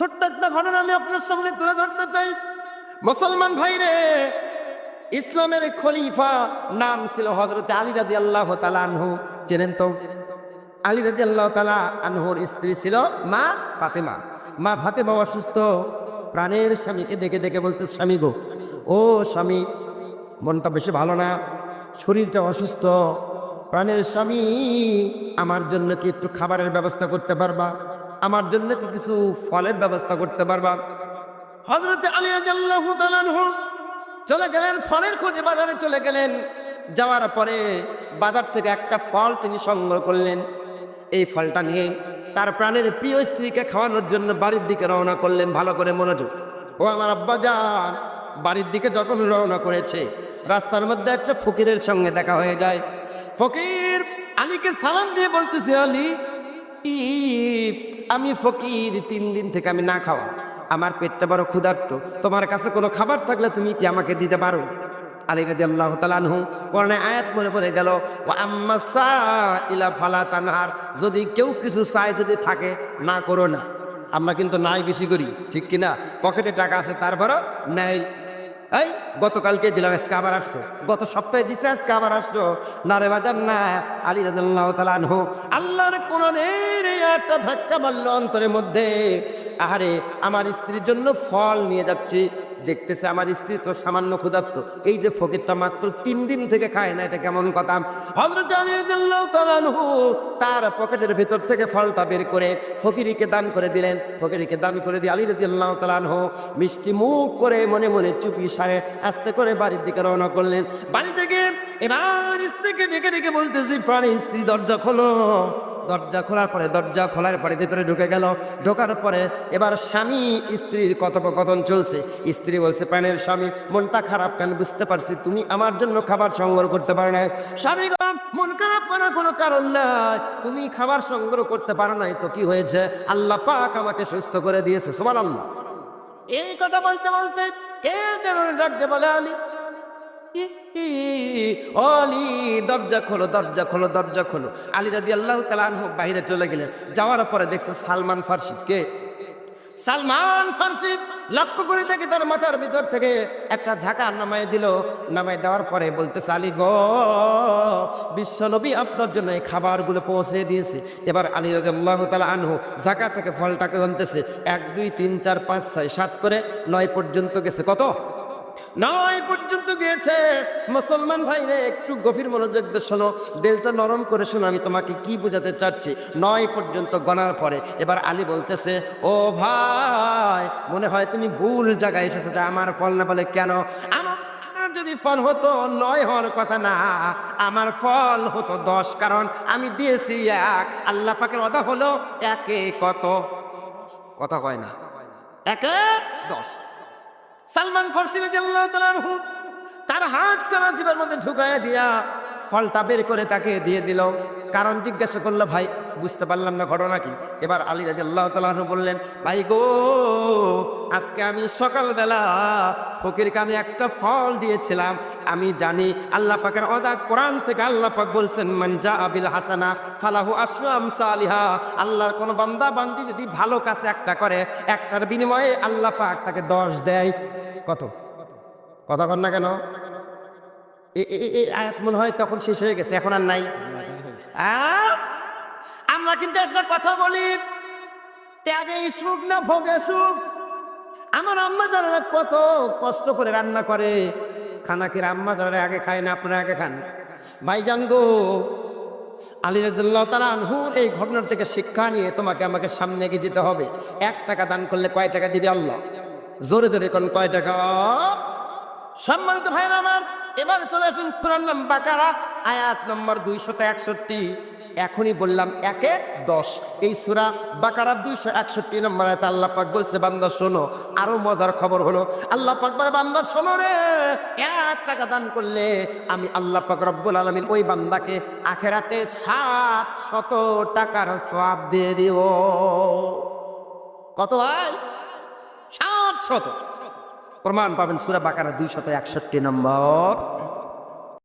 ছোট্ট একটা ঘটনা আমি আপনার সামনে তুলে ধরতে চাই। মুসলমান ভাই রে ইসলামের খলিফা নাম ছিল হজরত আলী রাদি আল্লাহ আনহু। চেনেন তো? আলী রাজি আল্লাহ তালা আনহুর স্ত্রী ছিল মা ফাতেমা। মা ফাতেমা অসুস্থ, প্রাণের স্বামীকে দেখে দেখে বলতে, স্বামী গো, ও স্বামী, মনটা বেশি ভালো না, শরীরটা অসুস্থ, প্রাণের স্বামী, আমার জন্য কি একটু খাবারের ব্যবস্থা করতে পারবা? আমার জন্য কি কিছু ফলের ব্যবস্থা করতে পারবা? হজরত চলে গেলেন, ফলের খোঁজে বাজারে চলে গেলেন। যাওয়ার পরে বাজার থেকে একটা ফল তিনি সংগ্রহ করলেন। এই ফলটা নিয়ে তার প্রাণের প্রিয় স্ত্রীকে খাওয়ানোর জন্য বাড়ির দিকে রওনা করলেন, ভালো করে মনোযোগ। ও আমার আব্বা যান বাড়ির দিকে যখন রওনা করেছে, রাস্তার মধ্যে একটা ফকিরের সঙ্গে দেখা হয়ে যায়। ফকির আলীকে সালাম দিয়ে বলতেছে, আলী আমি ফকির, তিন দিন থেকে আমি না খাওয়া। আমার পেটটা বড় ক্ষুধার্ত। তোমার কাছে কোনো খাবার থাকলে তুমি কি আমাকে দিতে পারো? আলী রাজি আল্লাহ তালানহু করণে আয়াত মনে পড়ে গেল ও আম্মা ইলা ফালা তানহার। যদি কেউ কিছু চায় যদি থাকে, না করো না। আমরা কিন্তু নাই বেশি করি, ঠিক কিনা? পকেটে টাকা আছে, তারপরও নেয়। এই, গতকালকে দিলাম আজকে আবার আসছো। গত সপ্তাহে দিচ্ছে আজকে আবার আসছো। না রে বাজার না, আলী রাজ আল্লাহ আল্লাহর কোন একটা ধাক্কা মারল অন্তরের মধ্যে। আহারে, আমার স্ত্রীর জন্য ফল নিয়ে যাচ্ছি। দেখতেছে আমার স্ত্রী তো সামান্য ক্ষুধার্ত। এই যে ফকিরটা মাত্র তিন দিন থেকে খায় না, এটা কেমন কথা? তার পকেটের ভেতর থেকে ফলটা বের করে ফকিরিকে দান করে দিলেন। ফকিরিকে দান করে দিয়ে আলী রাদিয়াল্লাহু তাআলা আনহু মিষ্টি মুখ করে মনে মনে চুপি সারে আস্তে করে বাড়ির দিকে রওনা করলেন। বাড়ি থেকে এবার স্ত্রীকে ডেকে ডেকে বলতেছি, প্রাণী স্ত্রী দরজা খোলো। দরজা খোলার পরে, দরজা খোলার পরে ভেতরে ঢুকে গেল। ঢোকার পরে এবার স্বামী, স্ত্রীর কথোপকথন চলছে। স্ত্রী বলছে, প্রাণের স্বামী, মনটা খারাপ কেন? বুঝতে পারছি, তুমি আমার জন্য খাবার সংগ্রহ করতে পারো না স্বামী মন খারাপ করার কোনো কারণ নাই। তুমি খাবার সংগ্রহ করতে পারো নাই তো কি হয়েছে? আল্লাহ পাক আমাকে সুস্থ করে দিয়েছে। সোমান আল্লাহ এই কথা বলতে বলতে কে যেন ডাকতে বলে আলী? অলি, দরজা খোলো দরজা খোলো দরজা খোলো। আলী রাদি আল্লাহ তালানহ বাইরে চলে গেলেন। যাওয়ার পরে দেখছে সালমান ফার্সি। কে? সালমান ফার্সি। লক্ষ্য করে দেখে তার মাথার ভিতর থেকে একটা ঝাঁকা নামায় দিল। নামায় দেওয়ার পরে বলতে আলী গ, বিশ্বনবী আপনার জন্য এই খাবারগুলো পৌঁছে দিয়েছে। এবার আলী রাজাল্লাহ তালা আনহু ঝাঁকা থেকে ফলটাকে আনতেছে। এক, দুই, তিন, চার, পাঁচ, ছয়, সাত করে নয় পর্যন্ত গেছে। কত? নয় পর্যন্ত গিয়েছে। মুসলমান ভাই রে একটু গভীর মনোযোগ দিয়ে শোনো। দিলটা নরম করে শোনো, আমি তোমাকে কি বোঝাতে চাচ্ছি? নয় পর্যন্ত গণার পরে এবার আলী বলতেছে, ও ভাই, মনে হয় তুমি ভুল জায়গায় এসেছ আমার ফল না বলে কেন? আমার যদি ফল হতো, নয় হওয়ার কথা না। আমার ফল হতো দশ, কারণ আমি দিয়েছি এক। আল্লাহ পাকের কথা হলো, একে কত? কথা কয় না। একে দশ। সালমান ফার্সি রাদিয়াল্লাহু তাআলা আনহু তার হাত তারা জীবের মধ্যে ঢুকায় দিয়া ফলটা বের করে তাকে দিয়ে দিল। কারণ জিজ্ঞাসা করল, ভাই, বুঝতে পারলাম না ঘটনা কি? এবার আলী রাজি আল্লাহ তালু বললেন, ভাই গো, আজকে আমি সকালবেলা ফকিরকে আমি একটা ফল দিয়েছিলাম আমি জানি আল্লাহ পাকের অদা কোরআন থেকে আল্লাহ পাক বলছেন মানজা আবিল হাসানা ফালাহু আসলাম সালিহা। আল্লাহর কোন বান্দা বান্দি যদি ভালো কাছে একটা করে, একটার বিনিময়ে আল্লাহ পাক তাকে দশ দেয়। কত? কথা কর না কেন? মনে হয় তখন শেষ হয়ে গেছে, এখন আর নাই। আহ? আমরা কিন্তু একটা কথা বলি, ত্যাগে সুখ না ভোগে সুখ? আমার আম্মা যারা কত কষ্ট করে রান্না করে। খানা কি আম্মা যারা আগে খায় না আপনারা আগে খান? ভাইজান গো, আলী রাজুল্লাহ তারা আনহুর এই ঘটনার থেকে শিক্ষা নিয়ে তোমাকে আমাকে সামনে এগিয়ে যেতে হবে। এক টাকা দান করলে কয় টাকা দিবে আল্লাহ? জোরে জোরে কোন কয় টাকা? সম্মানিত ভাইয়ের আমার, এবার চলে আসুন সুরান্নাম বাকারা, আয়াত নম্বর দুইশত একষট্টি। এখনই বললাম একে দশ। এই সুরা বাকারার দুইশো একষট্টি নম্বর আয়াত আল্লাহ পাক বলছে, বান্দা, শোনো, আরও মজার খবর হলো, আল্লাহ পাক বান্দা, শোনো রে, এক টাকা দান করলে আমি আল্লাহ পাক রব্বুল আলমিন ওই বান্দাকে আখেরাতে সাত শত টাকার সব দিয়ে দিব। কত ভাই? সাত শত প্রমাণ পাবেন সুরা বাকারা দুইশত একষট্টি নম্বর।